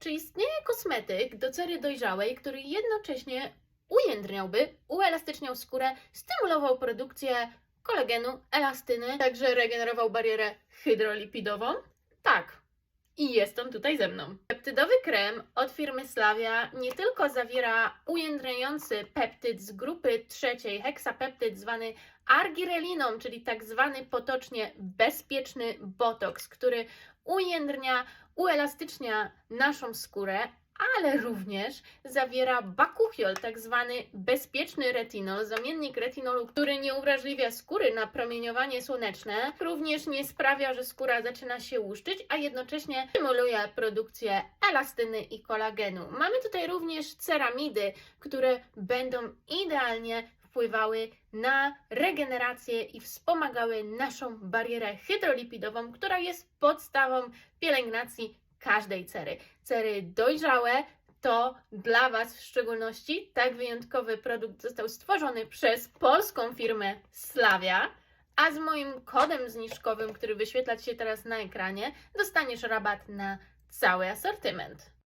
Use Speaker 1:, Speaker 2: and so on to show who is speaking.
Speaker 1: Czy istnieje kosmetyk do cery dojrzałej, który jednocześnie ujędrniałby, uelastyczniał skórę, stymulował produkcję kolagenu, elastyny, także regenerował barierę hydrolipidową? Tak. I jest on tutaj ze mną. Peptydowy krem od firmy Slavia nie tylko zawiera ujędrniający peptyd z grupy trzeciej, heksapeptyd zwany argireliną, czyli tak zwany potocznie bezpieczny botoks, który ujędrnia, uelastycznia naszą skórę, ale również zawiera bakuchiol, tak zwany bezpieczny retinol, zamiennik retinolu, który nie uwrażliwia skóry na promieniowanie słoneczne, również nie sprawia, że skóra zaczyna się łuszczyć, a jednocześnie stymuluje produkcję elastyny i kolagenu. Mamy tutaj również ceramidy, które będą idealnie wpływały na regenerację i wspomagały naszą barierę hydrolipidową, która jest podstawą pielęgnacji każdej cery. Cery dojrzałe to dla Was w szczególności tak wyjątkowy produkt został stworzony przez polską firmę Slavia, a z moim kodem zniżkowym, który wyświetla się teraz na ekranie, dostaniesz rabat na cały asortyment.